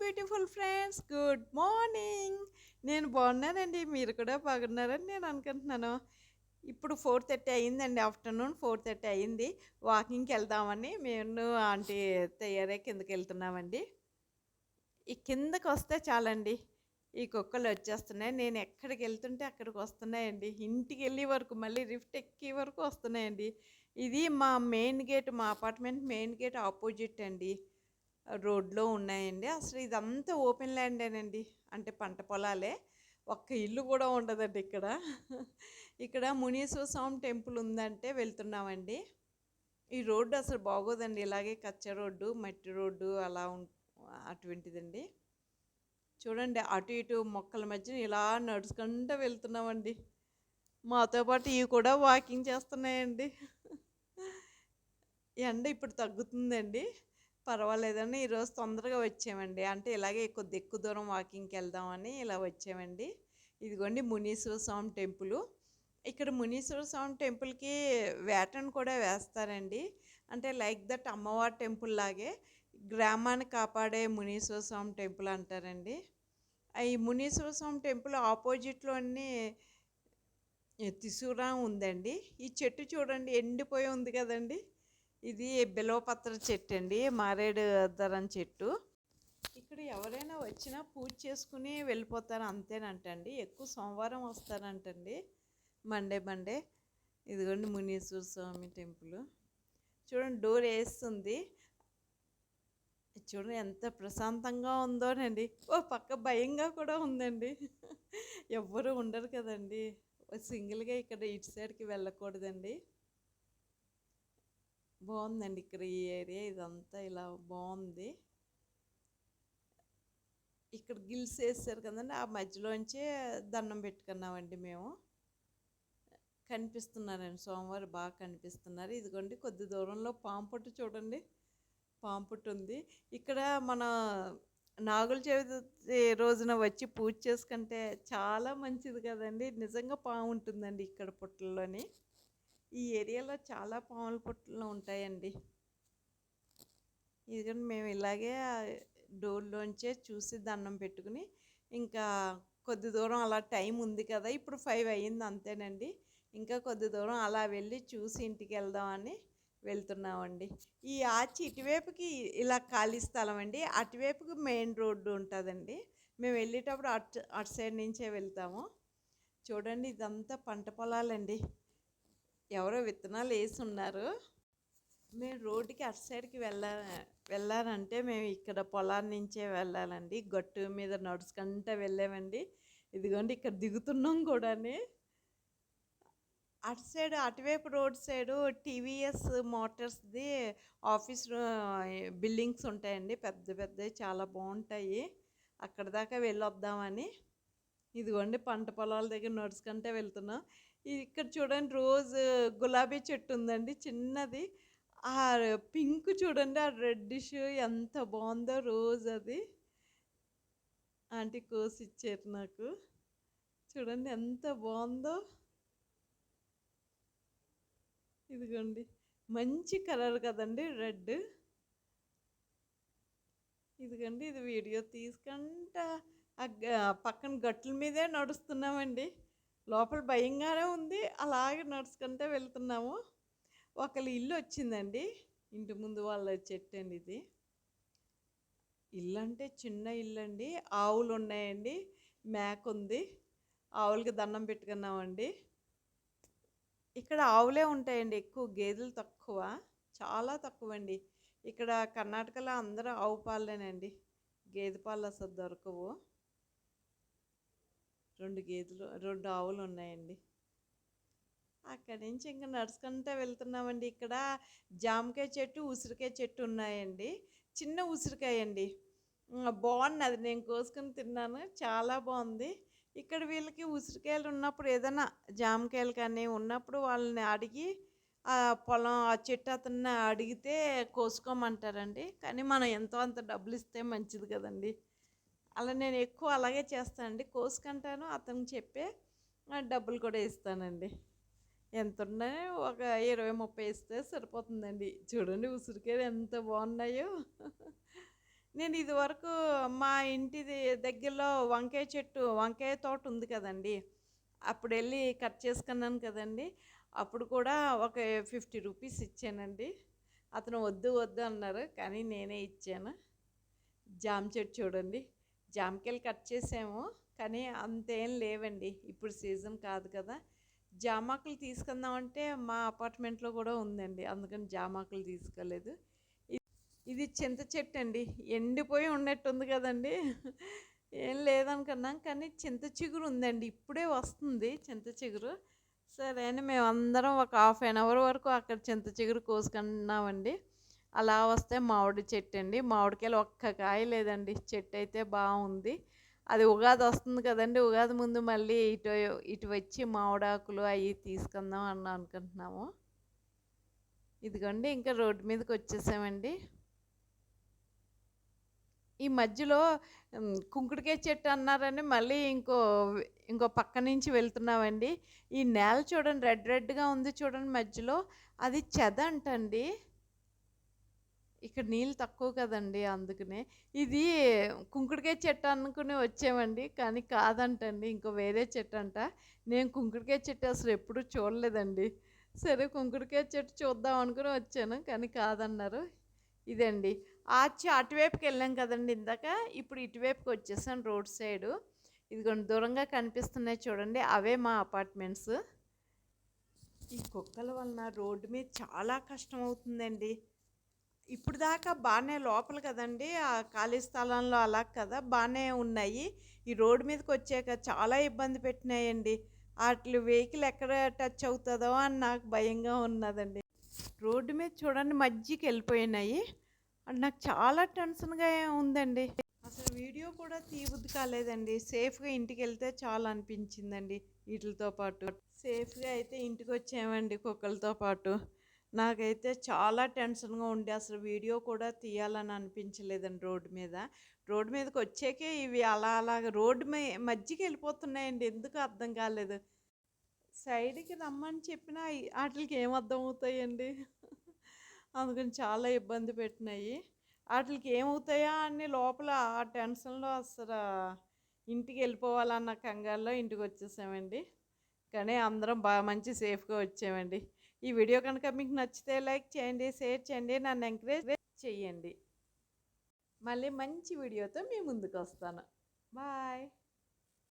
Beautiful friends. Good morning. నేను బాగున్నానండి. మీరు కూడా బాగున్నారని నేను అనుకుంటున్నాను. ఇప్పుడు ఫోర్ థర్టీ అయ్యిందండి ఆఫ్టర్నూన్ ఫోర్ థర్టీ అయ్యింది వాకింగ్కి వెళ్దామని మేము ఆంటీ తయారై కిందకి వెళ్తున్నామండి. ఈ కిందకి వస్తే చాలండి. ఈ కుక్కలు వచ్చేస్తున్నాయి. నేను ఎక్కడికి వెళ్తుంటే అక్కడికి వస్తున్నాయండి. ఇంటికి వెళ్ళే వరకు మళ్ళీ లిఫ్ట్ ఎక్కే వరకు వస్తున్నాయండి. ఇది మా మెయిన్ గేట్ మా అపార్ట్మెంట్ మెయిన్ గేట్ ఆపోజిట్ అండి. రోడ్లో ఉన్నాయండి. అసలు ఇదంతా ఓపెన్ ల్యాండేనండి. అంటే పంట పొలాలే. ఒక్క ఇల్లు కూడా ఉండదండి ఇక్కడ. ఇక్కడ మునీశ్వర స్వామి టెంపుల్ ఉందంటే వెళ్తున్నామండి. ఈ రోడ్డు అసలు బాగోదండి. ఇలాగే కచ్చ రోడ్డు మట్టి రోడ్డు అలా ఉం అటువంటిదండి. చూడండి అటు ఇటు మొక్కల మధ్యన ఇలా నడుచుకుంటూ వెళ్తున్నామండి. మాతో పాటు ఇవి కూడా వాకింగ్ చేస్తున్నాయండి. ఎండ ఇప్పుడు తగ్గుతుందండి. పర్వాలేదని ఈరోజు తొందరగా వచ్చామండి. అంటే ఇలాగే కొద్ది ఎక్కువ దూరం వాకింగ్కి వెళ్దామని ఇలా వచ్చామండి. ఇదిగోండి మునీశ్వర స్వామి టెంపుల్. ఇక్కడ మునీశ్వర స్వామి టెంపుల్కి వేటను కూడా వేస్తారండి. అంటే లైక్ దట్ అమ్మవారి టెంపుల్ లాగే గ్రామాన్ని కాపాడే మునీశ్వర స్వామి టెంపుల్ అంటారండి. ఈ మునీశ్వర స్వామి టెంపుల్ ఆపోజిట్లోని త్రిశూరా ఉందండి. ఈ చెట్టు చూడండి ఎండిపోయి ఉంది కదండి. ఇది బిలవపత్ర చెట్టు అండి మారేడు దరం చెట్టు. ఇక్కడ ఎవరైనా వచ్చినా పూజ చేసుకుని వెళ్ళిపోతారు అంతేనంటండి. ఎక్కువ సోమవారం వస్తారంటండి. Monday Monday. ఇదిగోండి మునీశ్వర స్వామి టెంపుల్. చూడండి డోర్ వేస్తుంది. చూడండి ఎంత ప్రశాంతంగా ఉందోనండి. ఓ పక్క భయంగా కూడా ఉందండి. ఎవ్వరు ఉండరు కదండి. సింగిల్గా ఇక్కడ ఇటు సైడ్కి వెళ్ళకూడదండి. బాగుందండి ఇక్కడ ఈ ఏరియా ఇదంతా ఇలా బాగుంది. ఇక్కడ గిల్స్ వేస్తారు కదండి ఆ మధ్యలోంచే దండం పెట్టుకున్నామండి మేము. కనిపిస్తున్నారండి సోమవారం బాగా కనిపిస్తున్నారు. ఇదిగోండి కొద్ది దూరంలో పాంపుట్టు చూడండి. పాంపుట్టు ఉంది. ఇక్కడ మన నాగుల చవితి రోజున వచ్చి పూజ చేసుకుంటే చాలా మంచిది కదండి. నిజంగా పాము ఉంటుందండి ఇక్కడ పుట్టల్లోని. ఈ ఏరియాలో చాలా పాముల పుట్టలు ఉంటాయండి. ఇదిగోండి మేము ఇలాగే డోర్లోంచే చూసి దండం పెట్టుకుని ఇంకా కొద్ది దూరం అలా టైం ఉంది కదా ఇప్పుడు ఫైవ్ అయ్యింది అంతేనండి. ఇంకా కొద్ది దూరం అలా వెళ్ళి చూసి ఇంటికి వెళ్దామని వెళ్తున్నామండి. ఈ ఆచి ఇటువైపుకి ఇలా ఖాళీ స్థలం అండి. అటువైపుకి మెయిన్ రోడ్డు ఉంటుందండి. మేము వెళ్ళేటప్పుడు అటు అటు సైడ్ నుంచే వెళ్తాము. చూడండి ఇదంతా పంట పొలాలండి. ఎవరో విత్తనాలు వేసి ఉన్నారు మేము రోడ్డుకి అటు సైడ్కి వెళ్ళా వెళ్ళాలంటే మేము ఇక్కడ పొలాల నుంచే వెళ్ళాలండి. గట్టు మీద నడుచుకుంటా వెళ్ళామండి. ఇదిగోండి ఇక్కడ దిగుతున్నాం కూడాని. అటు సైడ్ అటువైపు రోడ్ సైడు టీవీఎస్ మోటార్స్ది ఆఫీస్ బిల్డింగ్స్ ఉంటాయండి. పెద్ద పెద్దవి చాలా బాగుంటాయి. అక్కడ దాకా వెళ్ళొద్దామని. ఇదిగోండి పంట పొలాల దగ్గర నడుచుకుంటే వెళ్తున్నాం. ఇక్కడ చూడండి రోజు గులాబీ చెట్టు ఉందండి చిన్నది. ఆ పింక్ చూడండి ఆ రెడ్డిష్ ఎంత బాగుందో రోజు అది. ఆంటీ కోసి ఇచ్చారు నాకు. చూడండి ఎంత బాగుందో. ఇదిగోండి మంచి కలర్ కదండి రెడ్. ఇదిగోండి ఇది వీడియో తీసుకుంటా. పక్కన గట్ల మీదే నడుస్తున్నామండి. లోపల భయంగానే ఉంది. అలాగే నడుచుకుంటే వెళ్తున్నాము. ఒకళ్ళ ఇల్లు వచ్చిందండి. ఇంటి ముందు వాళ్ళ చెట్టు అండి ఇది. ఇల్లు అంటే చిన్న ఇల్లు అండి ఆవులు ఉన్నాయండి. మేక ఉంది. ఆవులకి దండం పెట్టుకున్నామండి. ఇక్కడ ఆవులే ఉంటాయండి ఎక్కువ గేదెలు తక్కువ చాలా తక్కువ అండి ఇక్కడ కర్ణాటకలో అందరూ ఆవు పాలేనండి. గేదె పాలు అసలు దొరకవు. రెండు గేదెలు రెండు ఆవులు ఉన్నాయండి. అక్కడి నుంచి ఇంకా నడుచుకుంటూ వెళ్తున్నామండి. ఇక్కడ జామకాయ చెట్టు ఉసిరికాయ చెట్టు ఉన్నాయండి. చిన్న ఉసిరికాయ అండి. బాగున్నది నేను కోసుకొని తిన్నాను. చాలా బాగుంది. ఇక్కడ వీళ్ళకి ఉసిరికాయలు ఉన్నప్పుడు ఏదైనా జామకాయలు కానీ ఉన్నప్పుడు వాళ్ళని అడిగి ఆ పొలం ఆ చెట్టు అతన్ని అడిగితే కోసుకోమంటారండి. కానీ మనం ఎంతో అంత డబ్బులు ఇస్తే మంచిది కదండి. అలా నేను ఎక్కువ అలాగే చేస్తానండి కోసుకుంటాను అతనికి చెప్పే డబ్బులు కూడా ఇస్తానండి. ఎంత ఉన్నాయి? ఒక ఇరవై ముప్పై ఇస్తే సరిపోతుందండి. చూడండి ఉసిరికాయలు ఎంత బాగున్నాయో. నేను ఇదివరకు మా ఇంటి దగ్గరలో వంకాయ చెట్టు వంకాయ తోట ఉంది కదండి. అప్పుడు వెళ్ళి కట్ చేసుకున్నాను కదండి. అప్పుడు కూడా ఒక ఫిఫ్టీ రూపీస్ ఇచ్చానండి. అతను వద్దు వద్దు అన్నారు. కానీ నేనే ఇచ్చాను. జామ చెట్టు చూడండి. జామకాయలు కట్ చేసాము కానీ అంతేం లేవండి. ఇప్పుడు సీజన్ కాదు కదా. జామాకులు తీసుకుందామంటే మా అపార్ట్మెంట్లో కూడా ఉందండి. అందుకని జామాకులు తీసుకోలేదు. ఇది చింత చెట్టు అండి. ఎండిపోయి ఉన్నట్టుంది కదండి. ఏం లేదనుకున్నాం కానీ చింత చిగురు ఉందండి. ఇప్పుడే వస్తుంది చింత చిగురు. సరే అని మేమందరం ఒక హాఫ్ అన్ అవర్ వరకు అక్కడ చింత చిగురు కోసుకున్నామండి. అలా వస్తే మామిడి చెట్టు అండి మామిడికాయలు ఒక్క కాయ లేదండి. చెట్టు అయితే బాగుంది. అది ఉగాది వస్తుంది కదండి. ఉగాది ముందు మళ్ళీ ఇటు ఇటు వచ్చి మామిడాకులు అవి తీసుకుందాం అని అనుకుంటున్నాము. ఇదిగోండి ఇంకా రోడ్డు మీదకి వచ్చేసామండి. ఈ మధ్యలో కుంకుడికాయ కుంకుడుకాయ చెట్టు అన్నారని మళ్ళీ ఇంకో ఇంకో పక్క నుంచి వెళ్తున్నామండి. ఈ నేల చూడండి రెడ్ రెడ్గా ఉంది చూడండి మధ్యలో. అది చెద అంటండి. ఇక్కడ నీళ్ళు తక్కువ కదండి అందుకనే. ఇది కుంకుడుకాయ చెట్టు అనుకుని వచ్చామండి కానీ కాదంటండి ఇంకో వేరే చెట్టు అంట. నేను కుంకుడుకాయ చెట్టు అసలు ఎప్పుడూ చూడలేదండి. సరే కుంకుడుకాయ చెట్టు చూద్దాం అనుకుని వచ్చాను కానీ కాదన్నారు. ఇదండి. ఆచి అటువైపుకి వెళ్ళాం కదండి ఇందాక. ఇప్పుడు ఇటువైపుకి వచ్చేసాను రోడ్ సైడు. ఇదిగోండి దూరంగా కనిపిస్తున్నాయి చూడండి అవే మా అపార్ట్మెంట్స్. ఈ కుక్కల వలన రోడ్డు మీద చాలా కష్టం అవుతుందండి. ఇప్పుడు దాకా బాగానే లోపల కదండి ఆ ఖాళీ స్థలంలో అలా కదా బాగానే ఉన్నాయి. ఈ రోడ్డు మీదకి వచ్చాక చాలా ఇబ్బంది పెట్టినాయండి. అట్లు వెహికల్ ఎక్కడ టచ్ అవుతుందో అని నాకు భయంగా ఉన్నదండి. రోడ్డు మీద చూడండి మధ్యకి వెళ్ళిపోయినాయి. నాకు చాలా టెన్షన్గా ఉందండి. అసలు వీడియో కూడా తీబుద్ది కాలేదండి. సేఫ్గా ఇంటికి వెళ్తే చాలా అనిపించిందండి వీటితో పాటు. సేఫ్గా అయితే ఇంటికి వచ్చామండి కుక్కలతో పాటు. నాకైతే చాలా టెన్షన్గా ఉండి. అసలు వీడియో కూడా తీయాలని అనిపించలేదండి రోడ్డు మీద. రోడ్డు మీదకి వచ్చాకే ఇవి అలా అలాగ రోడ్డు మే మధ్యకి వెళ్ళిపోతున్నాయండి. ఎందుకు అర్థం కాలేదు. సైడ్కి రమ్మని చెప్పినా వాటికి ఏం అర్థం అవుతాయండి అందుకని చాలా ఇబ్బంది పెట్టినాయి. వాటికి ఏమవుతాయా అని లోపల ఆ టెన్షన్లో అసలు ఇంటికి వెళ్ళిపోవాలన్న కంగారులో ఇంటికి వచ్చేసామండి. కానీ అందరం బాగా మంచి సేఫ్గా వచ్చామండి. ఈ వీడియో కనుక మీకు నచ్చితే లైక్ చేయండి షేర్ చేయండి నన్ను ఎంకరేజ్ చేయండి. మళ్ళీ మంచి వీడియోతో మీ ముందుకు వస్తాను. బాయ్.